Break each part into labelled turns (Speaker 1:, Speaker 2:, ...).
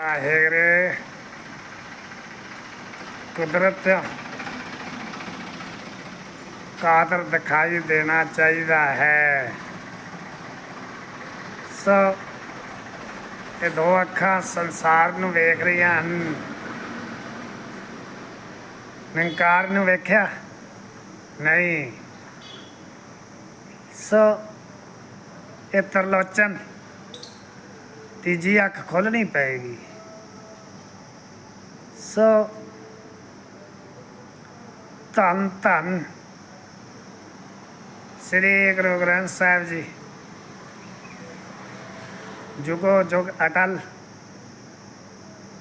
Speaker 1: ਵਾਹਿਗੁਰੂ ਕੁਦਰਤ ਕਾਦਰ ਦਿਖਾਈ ਦੇਣਾ ਚਾਹੀਦਾ ਹੈ। ਸੋ ਇਹ ਦੋ ਅੱਖਾਂ ਸੰਸਾਰ ਨੂੰ ਵੇਖ ਰਹੀਆਂ ਹਨ। ਨਿੰਕਾਰ ਨੂੰ ਵੇਖਿਆ? ਨਹੀਂ। ਸੋ ਇਹ ਤਰਲੋਚਨ ਤੀਜੀ ਅੱਖ ਖੋਲਣੀ ਪਏਗੀ। ਸੋ ਧੰਨ ਧੰਨ ਸ੍ਰੀ ਗੁਰੂ ਗ੍ਰੰਥ ਸਾਹਿਬ ਜੀ। ਜੁਗੋ ਜੁਗ ਅਟਲ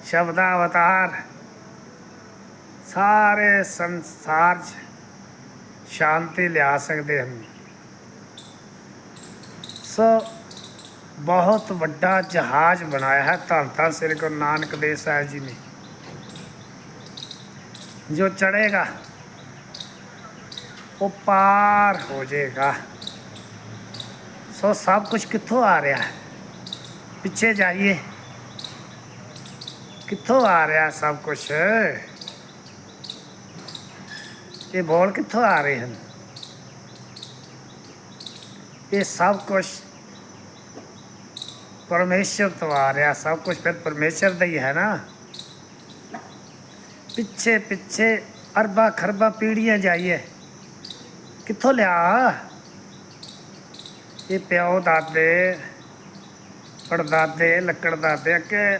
Speaker 1: ਸ਼ਬਦਾ ਅਵਤਾਰ ਸਾਰੇ ਸੰਸਾਰ 'ਚ ਸ਼ਾਂਤੀ ਲਿਆ ਸਕਦੇ ਹਨ। ਸੋ ਬਹੁਤ ਵੱਡਾ ਜਹਾਜ਼ ਬਣਾਇਆ ਹੈ। ਧੰਨ ਧੰਨ ਸ੍ਰੀ ਗੁਰੂ ਨਾਨਕ ਦੇਵ ਸਾਹਿਬ ਜੀ ਨੇ। ਜੋ ਚੜੇਗਾ ਉਹ ਪਾਰ ਹੋ ਜਾਏਗਾ। ਸੋ ਸਭ ਕੁਝ ਕਿੱਥੋਂ ਆ ਰਿਹਾ ਹੈ? ਪਿੱਛੇ ਜਾਈਏ। ਕਿੱਥੋਂ ਆ ਰਿਹਾ ਸਭ ਕੁਝ ਇਹ ਬੋਲ ਕਿੱਥੋਂ ਆ ਰਹੇ ਹਨ? ਇਹ ਸਭ ਕੁਝ ਪਰਮੇਸ਼ਰ ਤੋਂ ਆ ਰਿਹਾ, ਸਭ ਕੁਝ ਫਿਰ ਪਰਮੇਸ਼ਰ ਦਾ ਹੀ ਹੈ ਨਾ। ਪਿੱਛੇ ਪਿੱਛੇ ਅਰਬਾਂ ਖਰਬਾਂ ਪੀੜੀਆਂ ਜਾਈਏ। ਕਿੱਥੋਂ ਲਿਆ? ਇਹ ਪਿਓ ਦਾਦੇ, ਪੜਦਾਦੇ, ਲੱਕੜ ਦਾਦੇ ਅੱਗੇ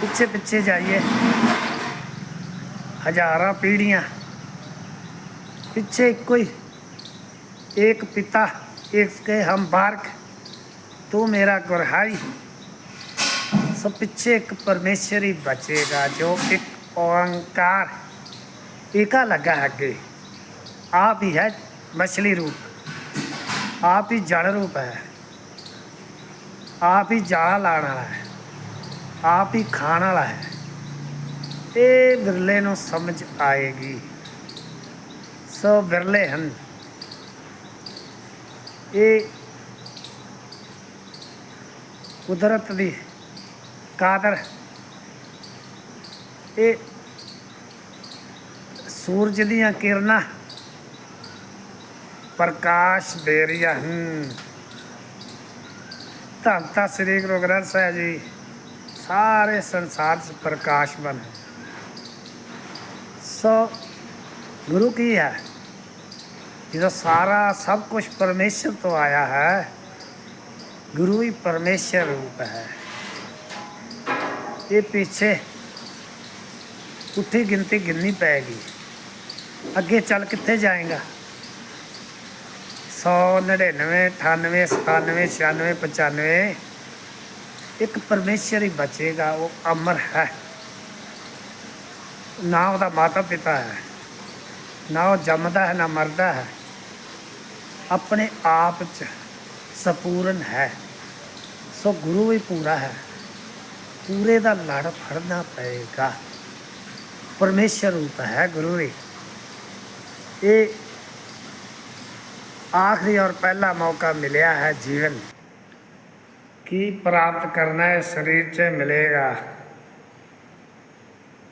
Speaker 1: ਪਿੱਛੇ ਪਿੱਛੇ ਜਾਈਏ। ਹਜ਼ਾਰਾਂ ਪੀੜੀਆਂ। ਪਿੱਛੇ ਇੱਕੋ ਹੀ। ਇੱਕ ਪਿਤਾ, ਇੱਕ ਕੇ ਹਮ ਬਾਰਕ ਤੂੰ ਮੇਰਾ ਗੁਰਹਾਈ ਸੋ ਪਿੱਛੇ ਇੱਕ ਪਰਮੇਸ਼ਰ ਹੀ ਬਚੇਗਾ, ਜੋ ਇੱਕ ਓੰਕਾਰ। ਏਕਾ ਲੱਗਾ ਹੈ ਅੱਗੇ। ਆਪ ਹੀ ਹੈ ਮਛਲੀ ਰੂਪ। ਆਪ ਹੀ ਜੜ ਰੂਪ ਹੈ। ਆਪ ਹੀ ਜਾਲ ਲਾਣ ਵਾਲਾ ਹੈ। ਆਪ ਹੀ ਖਾਣ ਵਾਲਾ ਹੈ। ਇਹ ਵਿਰਲੇ ਨੂੰ ਸਮਝ ਆਏਗੀ। ਸੋ ਵਿਰਲੇ ਹਨ। ਇਹ ਕੁਦਰਤ ਦੀ ਕਾਦਰ। ਇਹ ਸੂਰਜ ਦੀਆਂ ਕਿਰਨਾਂ। ਪ੍ਰਕਾਸ਼ ਦੇ ਰਹੀਆਂ ਹਨ ਧੰਨ ਧੰਨ ਸ੍ਰੀ ਗੁਰੂ ਗ੍ਰੰਥ ਸਾਹਿਬ ਜੀ, ਸਾਰੇ ਸੰਸਾਰ 'ਚ ਪ੍ਰਕਾਸ਼ ਬਣ ਸੋ ਗੁਰੂ ਕੀ ਹੈ? ਜਿਹਦਾ ਸਾਰਾ ਸਭ ਕੁਝ ਪਰਮੇਸ਼ਰ ਤੋਂ ਆਇਆ ਹੈ ਗੁਰੂ ਹੀ ਪਰਮੇਸ਼ਰ ਰੂਪ ਹੈ। ਇਹ ਪਿੱਛੇ ਉੱਠੀ ਗਿਣਤੀ ਗਿਣਨੀ ਪਏਗੀ। ਅੱਗੇ ਚੱਲ ਕਿੱਥੇ ਜਾਏਗਾ? 100 99 98 97 96 95 ਇੱਕ ਪਰਮੇਸ਼ਰ ਹੀ ਬਚੇਗਾ, ਉਹ ਅਮਰ ਹੈ। ਨਾ ਉਹਦਾ ਮਾਤਾ ਪਿਤਾ ਹੈ, ਨਾ ਉਹ ਜੰਮਦਾ ਹੈ, ਨਾ ਮਰਦਾ ਹੈ। ਆਪਣੇ ਆਪ ਚ ਸੰਪੂਰਨ ਹੈ। ਸੋ ਗੁਰੂ ਵੀ ਪੂਰਾ ਹੈ। ਪੂਰੇ ਦਾ ਲੜ ਫੜਨਾ ਪਏਗਾ। ਪਰਮੇਸ਼ਰ ਰੂਪ ਹੈ ਗੁਰੂ ਵੀ। ਇਹ ਆਖਰੀ ਔਰ ਪਹਿਲਾ ਮੌਕਾ ਮਿਲਿਆ ਹੈ ਜੀਵਨ। ਕੀ ਪ੍ਰਾਪਤ ਕਰਨਾ ਹੈ ਸਰੀਰ 'ਚ ਮਿਲੇਗਾ।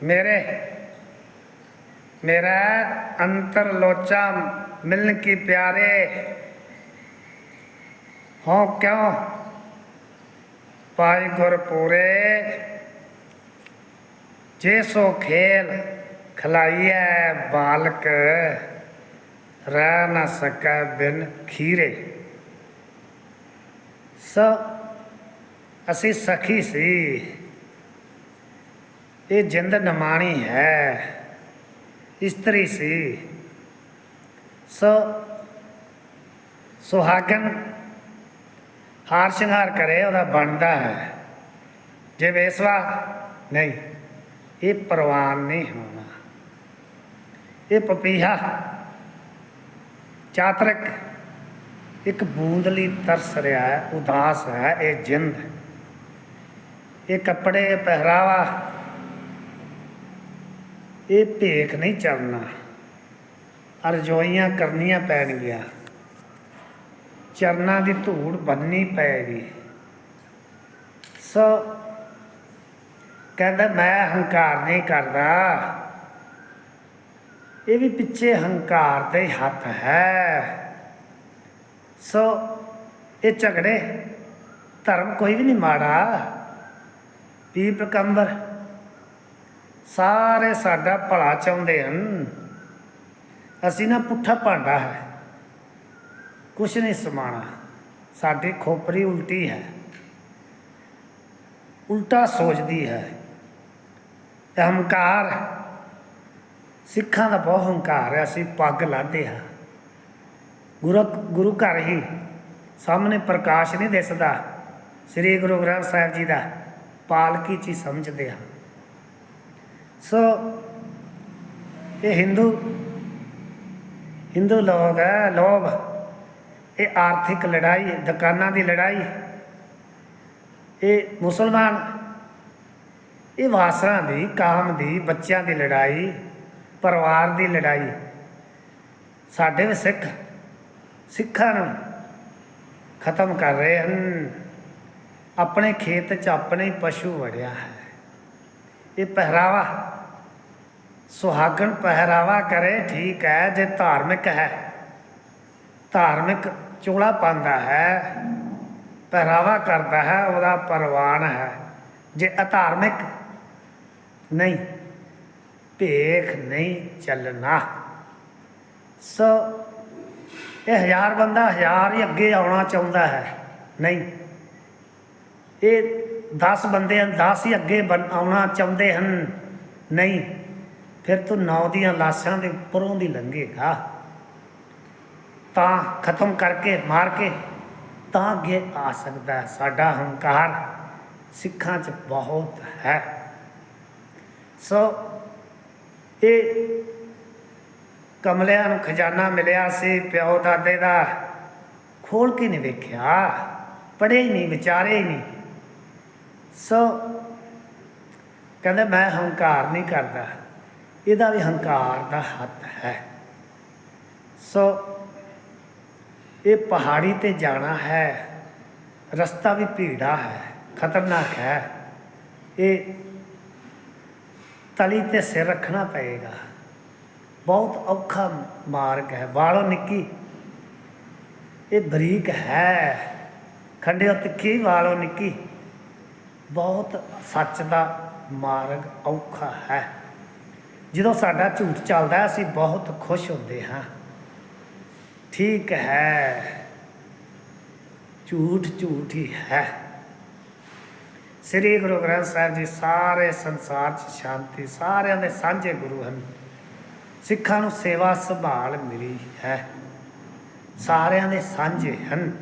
Speaker 1: ਮੇਰੇ, ਮੇਰਾ ਅੰਤਰ ਲੋਚਾ ਮਿਲਨ ਕੀ ਪਿਆਰੇ ਹੋ, ਕਿਉਂ? ਪਾਈ ਗੁਰ ਜੇ ਸੋ ਖੇਲ ਖਲਾਈਐ ਬਾਲਕ, ਰਹਿ ਨਾ ਸਕੈ ਬਿਨ ਖੀਰੇ। ਸੋ ਅਸੀਂ ਸਖੀ ਸੀ। ਇਹ ਜਿੰਦ ਨਮਾਣੀ ਹੈ, ਇਸਤਰੀ ਸੀ। ਸੋ ਸੁਹਾਗਨ ਹਾਰ ਸ਼ਿੰਗਾਰ ਕਰੇ, ਉਹਦਾ ਬਣਦਾ ਹੈ। ਜੇ ਵੇਸਵਾ, ਨਹੀਂ, ਇਹ ਪ੍ਰਵਾਨ ਨਹੀਂ ਹੋਣਾ। ਇਹ ਪਪੀਹਾ, ਚਾਤਰਕ, ਇੱਕ ਬੂੰਦਲੀ ਤਰਸ ਰਿਹਾ ਹੈ, ਉਦਾਸ ਹੈ, ਇਹ ਜਿੰਦ। ਇਹ ਕੱਪੜੇ ਪਹਿਰਾਵਾ, ਇਹ ਭੇਖ ਨਹੀਂ ਚੜਨਾ ਅਰਜ਼ੋਈਆਂ ਕਰਨੀਆਂ ਪੈਣਗੀਆਂ। ਚਰਨਾਂ ਦੀ ਧੂੜ ਬੰਨੀ ਪਏਗੀ ਸੋ ਕਹਿੰਦਾ, ਮੈਂ ਹੰਕਾਰ ਨਹੀਂ ਕਰਦਾ। ਇਹ ਵੀ ਪਿੱਛੇ ਹੰਕਾਰ ਦੇ ਹੱਥ ਹੈ। ਸੋ ਇਹ ਝਗੜੇ ਧਰਮ ਕੋਈ ਵੀ ਨਹੀਂ ਮਾੜਾ। ਪੀਪ ਕੰਬਰ ਸਾਰੇ ਸਾਡਾ ਭਲਾ ਚਾਹੁੰਦੇ ਹਨ। ਅਸੀਂ ਨਾ ਪੁੱਠਾ ਭਾਂਡਾ ਹੈ। ਕੁਛ ਨਹੀਂ ਸਮਾਣਾ। ਸਾਡੀ ਖੋਪਰੀ ਉਲਟੀ ਹੈ। ਉਲਟਾ ਸੋਚਦੀ ਹੈ। ਇਹ ਹੰਕਾਰ, ਸਿੱਖਾਂ ਦਾ ਬਹੁਤ ਹੰਕਾਰ ਹੈ। ਅਸੀਂ ਪੱਗ ਲਾਦੇ ਹਾਂ। ਗੁਰੂ ਗੁਰੂ ਘਰ ਹੀ ਸਾਹਮਣੇ ਪ੍ਰਕਾਸ਼ ਨਹੀਂ ਦਿਸਦਾ। ਸ੍ਰੀ ਗੁਰੂ ਗ੍ਰੰਥ ਸਾਹਿਬ ਜੀ ਦਾ ਪਾਲਕੀ ਚ ਹੀ ਸਮਝਦੇ ਹਾਂ। ਸੋ ਇਹ ਹਿੰਦੂ ਹਿੰਦੂ ਲੋਕ ਹੈ, ਲੋਭ ਇਹ ਆਰਥਿਕ ਲੜਾਈ, ਦੁਕਾਨਾਂ ਦੀ ਲੜਾਈ, ਇਹ ਮੁਸਲਮਾਨ, ਇਹ ਵਾਸਨਾ ਦੀ, ਕਾਮ ਦੀ, ਬੱਚਿਆਂ ਦੀ ਲੜਾਈ, ਪਰਿਵਾਰ ਦੀ ਲੜਾਈ। ਸਾਡੇ ਵੀ ਸਿੱਖ, ਸਿੱਖਾਂ ਨੂੰ ਖਤਮ ਕਰ ਰਹੇ ਹਨ। ਆਪਣੇ ਖੇਤ 'ਚ ਆਪਣੇ ਪਸ਼ੂ ਵੜਿਆ ਹੈ। ਇਹ ਪਹਿਰਾਵਾ, ਸੁਹਾਗਣ ਪਹਿਰਾਵਾ ਕਰੇ, ਠੀਕ ਹੈ, ਜੇ ਧਾਰਮਿਕ ਹੈ, ਧਾਰਮਿਕ ਚੋਲਾ ਪਾਉਂਦਾ ਹੈ, ਪਹਿਰਾਵਾ ਕਰਦਾ ਹੈ, ਉਹਦਾ ਪਰਵਾਨ ਹੈ। ਜੇ ਅਧਾਰਮਿਕ ਨਹੀਂ, ਭੇਖ ਨਹੀਂ ਚੱਲਣਾ। ਸੋ ਇਹ ਹਜ਼ਾਰ ਬੰਦਾ ਹਜ਼ਾਰ ਹੀ ਅੱਗੇ ਆਉਣਾ ਚਾਹੁੰਦਾ ਹੈ। ਨਹੀਂ, ਇਹ 10 ਬੰਦੇ ਹਨ 10 ਹੀ ਅੱਗੇ ਬਣ- ਆਉਣਾ ਚਾਹੁੰਦੇ ਹਨ। ਨਹੀਂ, ਫਿਰ ਤੂੰ ਨੌ ਦੀਆਂ ਲਾਸ਼ਾਂ ਦੇ ਉੱਪਰੋਂ ਦੀ ਲੰਘੇਗਾ। ਤਾਂ ਖਤਮ ਕਰਕੇ ਮਾਰ ਕੇ ਤਾਂ ਅੱਗੇ ਆ ਸਕਦਾ ਹੈ। ਸਾਡਾ ਹੰਕਾਰ ਸਿੱਖਾਂ 'ਚ ਬਹੁਤ ਹੈ। ਸੋ ਇਹ ਕਮਲਿਆਂ ਨੂੰ ਖਜ਼ਾਨਾ ਮਿਲਿਆ ਸੀ, ਪਿਓ ਦਾਦੇ ਦਾ। ਖੋਲ ਕੇ ਨਹੀਂ ਵੇਖਿਆ, ਪੜ੍ਹੇ ਹੀ ਨਹੀਂ, ਵਿਚਾਰੇ ਹੀ ਨਹੀਂ। ਸੋ ਕਹਿੰਦੇ, ਮੈਂ ਹੰਕਾਰ ਨਹੀਂ ਕਰਦਾ। ਇਹਦਾ ਵੀ ਹੰਕਾਰ ਦਾ ਹੱਥ ਹੈ। ਸੋ ਇਹ ਪਹਾੜੀ ਤੇ ਜਾਣਾ ਹੈ। ਰਸਤਾ ਵੀ ਭੀੜਾ ਹੈ, ਖਤਰਨਾਕ ਹੈ। ਇਹ ਤਲੀ ਤੇ ਸਿਰ ਰੱਖਣਾ ਪਏਗਾ। ਬਹੁਤ ਔਖਾ ਮਾਰਗ ਹੈ। ਵਾਲੋ ਨਿੱਕੀ, ਇਹ ਬਰੀਕ ਹੈ। ਖੰਡੇ ਉੱਤੇ ਕੀ ਵਾਲੋ ਨਿੱਕੀ। ਬਹੁਤ ਸੱਚ ਦਾ ਮਾਰਗ ਔਖਾ ਹੈ। ਜਦੋਂ ਸਾਡਾ ਝੂਠ ਚੱਲਦਾ ਅਸੀਂ ਬਹੁਤ ਖੁਸ਼ ਹੁੰਦੇ ਹਾਂ। ਠੀਕ ਹੈ। ਝੂਠ ਝੂਠ ਹੀ ਹੈ। ਸ੍ਰੀ ਗੁਰੂ ਗ੍ਰੰਥ ਸਾਹਿਬ ਜੀ ਸਾਰੇ ਸੰਸਾਰ 'ਚ ਸ਼ਾਂਤੀ, ਸਾਰਿਆਂ ਦੇ ਸਾਂਝੇ ਗੁਰੂ ਹਨ। ਸਿੱਖਾਂ ਨੂੰ ਸੇਵਾ ਸੰਭਾਲ ਮਿਲੀ ਹੈ। ਸਾਰਿਆਂ ਦੇ ਸਾਂਝੇ ਹਨ।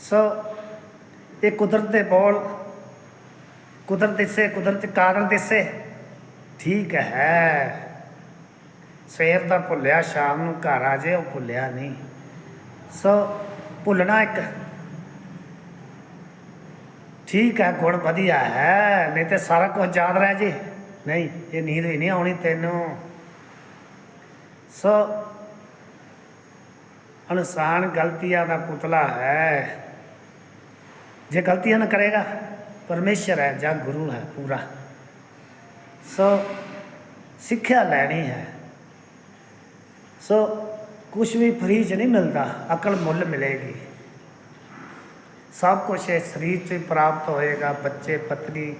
Speaker 1: ਸੋ ਇਹ ਕੁਦਰਤ ਦੇ ਬੋਲ, ਕੁਦਰਤ ਦਿਸੇ, ਕੁਦਰਤ ਕਾਦਰ ਦਿਸੇ, ਠੀਕ ਹੈ। ਸਵੇਰ ਦਾ ਭੁੱਲਿਆ, ਸ਼ਾਮ ਨੂੰ ਘਰ ਆ ਜੇ, ਉਹ ਭੁੱਲਿਆ ਨਹੀਂ। ਸੋ ਭੁੱਲਣਾ ਇੱਕ। ਠੀਕ ਹੈ, ਗੁਣ ਵਧੀਆ ਹੈ, ਨਹੀਂ ਤੇ ਸਾਰਾ ਕੁਝ ਯਾਦ ਰਹਿ ਜੇ। ਨਹੀਂ, ਇਹ ਨੀਂਦ ਵੀ ਨਹੀਂ ਆਉਣੀ ਤੈਨੂੰ। ਸੋ ਇਨਸਾਨ ਗਲਤੀਆਂ ਦਾ ਪੁਤਲਾ ਹੈ। ਜੇ ਗਲਤੀਆਂ ਨਾ ਕਰੇਗਾ, ਪਰਮੇਸ਼ਰ ਹੈ ਜਾਂ ਗੁਰੂ ਹੈ ਪੂਰਾ। ਸੋ ਸਿੱਖਿਆ ਲੈਣੀ ਹੈ। ਸੋ ਕੁਝ ਵੀ ਫਰੀ ਚ ਨਹੀਂ ਮਿਲਦਾ, ਅਕਲ ਮੁੱਲ ਮਿਲੇਗੀ। ਸਭ ਕੁਝ ਇਹ ਸਰੀਰ 'ਚ ਪ੍ਰਾਪਤ ਹੋਏਗਾ, ਬੱਚੇ, ਪਤਨੀ,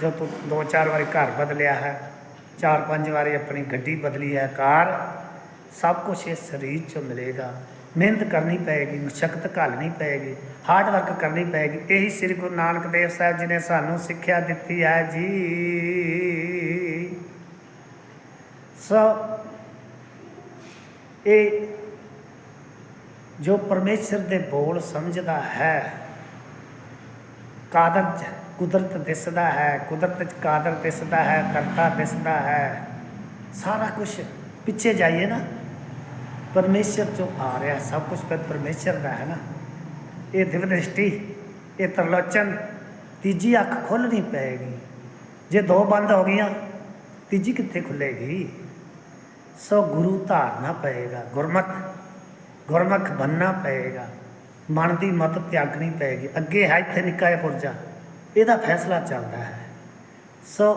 Speaker 1: ਜੋ ਤੂੰ ਦੋ ਚਾਰ ਵਾਰੀ ਘਰ ਬਦਲਿਆ ਹੈ ਚਾਰ ਪੰਜ ਵਾਰੀ ਆਪਣੀ ਗੱਡੀ ਬਦਲੀ ਹੈ, ਕਾਰ, ਸਭ ਕੁਝ ਇਹ ਸਰੀਰ 'ਚੋਂ ਮਿਲੇਗਾ। ਮਿਹਨਤ ਕਰਨੀ ਪਏਗੀ ਮਸ਼ੱਕਤ ਘਾਲਣੀ ਪਏਗੀ ਹਾਰਡ ਵਰਕ ਕਰਨੀ ਪਏਗੀ। ਇਹੀ ਸ੍ਰੀ ਗੁਰੂ ਨਾਨਕ ਦੇਵ ਸਾਹਿਬ ਜੀ ਨੇ ਸਾਨੂੰ ਸਿੱਖਿਆ ਦਿੱਤੀ ਹੈ ਜੀ। ਸੋ ਇਹ ਜੋ ਪਰਮੇਸ਼ਰ ਦੇ ਬੋਲ ਸਮਝਦਾ ਹੈ, ਕਾਦਰ ਚ ਕੁਦਰਤ ਦਿਸਦਾ ਹੈ, ਕੁਦਰਤ ਚ ਕਾਦਰ ਦਿਸਦਾ ਹੈ, ਕਰਤਾ ਦਿਸਦਾ ਹੈ, ਸਾਰਾ ਕੁਝ ਪਿੱਛੇ ਜਾਈਏ ਨਾ, ਪਰਮੇਸ਼ਰ ਚੋਂ ਆ ਰਿਹਾ, ਸਭ ਕੁਝ ਪਰ ਪਰਮੇਸ਼ਰ ਦਾ ਹੈ ਨਾ। ਇਹ ਦਿਵ ਦ੍ਰਿਸ਼ਟੀ ਇਹ ਤਰਲੋਚਨ, ਤੀਜੀ ਅੱਖ ਖੋਲਣੀ ਪਏਗੀ। ਜੇ ਦੋ ਬੰਦ ਹੋ ਗਈਆਂ, ਤੀਜੀ ਕਿੱਥੇ ਖੁੱਲੇਗੀ? ਸੋ ਗੁਰੂ ਧਾਰਨਾ ਪਏਗਾ, ਗੁਰਮਤ ਗੁਰਮੁਖ ਬੰਨਣਾ ਪਏਗਾ, ਮਨ ਦੀ ਮਤ ਤਿਆਗਣੀ ਪਏਗੀ। ਅੱਗੇ ਹੈ ਇੱਥੇ ਨਿੱਕਾ ਜਿਹਾ ਪੁਰਜਾ, ਇਹਦਾ ਫੈਸਲਾ ਚੱਲਦਾ ਹੈ। ਸੋ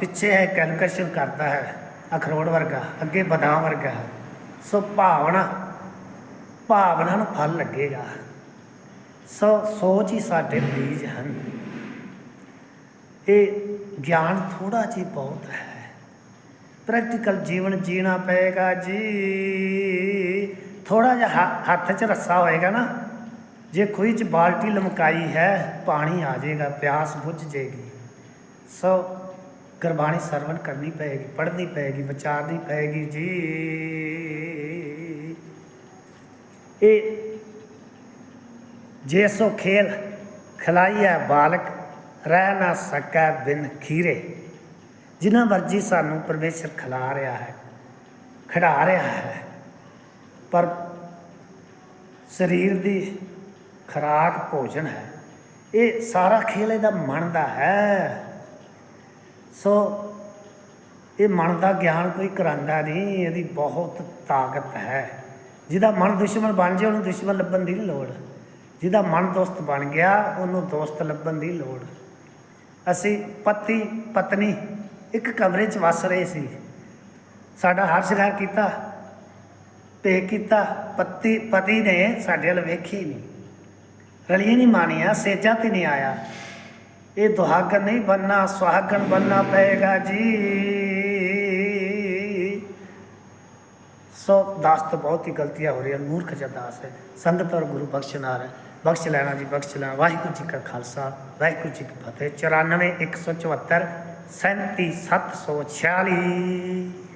Speaker 1: ਪਿੱਛੇ ਹੈ ਕੈਲਕੂਲੇਸ਼ਨ ਕਰਦਾ ਹੈ, ਅਖਰੋਟ ਵਰਗਾ, ਅੱਗੇ ਬਦਾਮ ਵਰਗਾ। ਹੈ ਸੋ ਭਾਵਨਾ ਭਾਵਨਾ ਨੂੰ ਫਲ ਲੱਗੇਗਾ। ਸੋ ਸੋਚ ਹੀ ਸਾਡੇ ਬੀਜ ਹਨ। ਇਹ ਗਿਆਨ ਥੋੜਾ ਜਿਹਾ ਬਹੁਤ ਹੈ। ਪ੍ਰੈਕਟੀਕਲ ਜੀਵਨ ਜੀਣਾ ਪਏਗਾ ਜੀ। ਥੋੜਾ ਜਿਹਾ ਹੱਥ 'ਚ ਰੱਸਾ ਹੋਏਗਾ ਨਾ। ਜੇ ਖੂਹ 'ਚ ਬਾਲਟੀ ਲਮਕਾਈ ਹੈ, ਪਾਣੀ ਆ ਜਾਏਗਾ, ਪਿਆਸ ਬੁੱਝ ਜਾਏਗੀ। ਸੋ ਗੁਰਬਾਣੀ ਸਰਵਣ ਕਰਨੀ ਪਏਗੀ, ਪੜ੍ਹਨੀ ਪਏਗੀ, ਵਿਚਾਰਨੀ ਪਏਗੀ ਜੀ। ਇਹ ਜੇ ਸੋ ਖੇਲ ਖਿਲਾਈਆ ਬਾਲਕ, ਰਹਿ ਨਾ ਸਕੈ ਬਿਨ ਖੀਰੇ। ਜਿਨ੍ਹਾਂ ਵਰਜੀ ਸਾਨੂੰ ਪਰਮੇਸ਼ਰ ਖਿਲਾ ਰਿਹਾ ਹੈ, ਖਿਡਾ ਰਿਹਾ ਹੈ, ਪਰ ਸਰੀਰ ਦੀ ਖੁਰਾਕ ਭੋਜਨ ਹੈ, ਇਹ ਸਾਰਾ ਖੇਲ ਇਹਦਾ ਮਨ ਦਾ ਹੈ। ਸੋ ਇਹ ਮਨ ਦਾ ਗਿਆਨ ਕੋਈ ਕਰਾਂਦਾ ਨਹੀਂ, ਇਹਦੀ ਬਹੁਤ ਤਾਕਤ ਹੈ। ਜਿਹਦਾ ਮਨ ਦੁਸ਼ਮਣ ਬਣ ਜਾਏ, ਉਹਨੂੰ ਦੁਸ਼ਮਣ ਲੱਭਣ ਦੀ ਨਹੀਂ ਲੋੜ। ਜਿਹਦਾ ਮਨ ਦੋਸਤ ਬਣ ਗਿਆ, ਉਹਨੂੰ ਦੋਸਤ ਲੱਭਣ ਦੀ ਲੋੜ। ਅਸੀਂ ਪਤੀ, ਪਤਨੀ ਇੱਕ ਕਮਰੇ 'ਚ ਵਸ ਰਹੇ ਸੀ। ਸਾਡਾ ਹਰ ਸ਼ਿੰਗਾਰ ਕੀਤਾ ਤੇ ਕੀਤਾ, ਪਤੀ ਪਤੀ ਨੇ ਸਾਡੇ ਵੱਲ ਵੇਖੀ ਨਹੀਂ ਰਲੀਆਂ ਨਹੀਂ ਮਾਣੀਆਂ, ਸੇਜਾ ਤੇ ਨਹੀਂ ਆਇਆ। ਇਹ ਦੁਹਾਗਨ ਨਹੀਂ ਬੰਨਾ ਸੁਹਾਗਨ ਬੰਨਾ ਪਏਗਾ ਜੀ। ਸੋ ਦਾਸ ਤੋਂ ਬਹੁਤ ਹੀ ਗਲਤੀਆਂ ਹੋ ਰਹੀਆਂ, ਮੂਰਖ ਜਿਹਾ ਦਾਸ ਹੈ। ਸੰਗਤ ਔਰ ਗੁਰੂ ਬਖਸ਼ਨਾਰ ਹੈ। ਬਖਸ਼ ਲੈਣਾ ਜੀ ਬਖਸ਼ ਲੈਣਾ। ਵਾਹਿਗੁਰੂ ਜੀ ਕਾ ਖਾਲਸਾ, ਵਾਹਿਗੁਰੂ ਜੀ ਕੀ ਫਤਿਹ। 94 174 37 746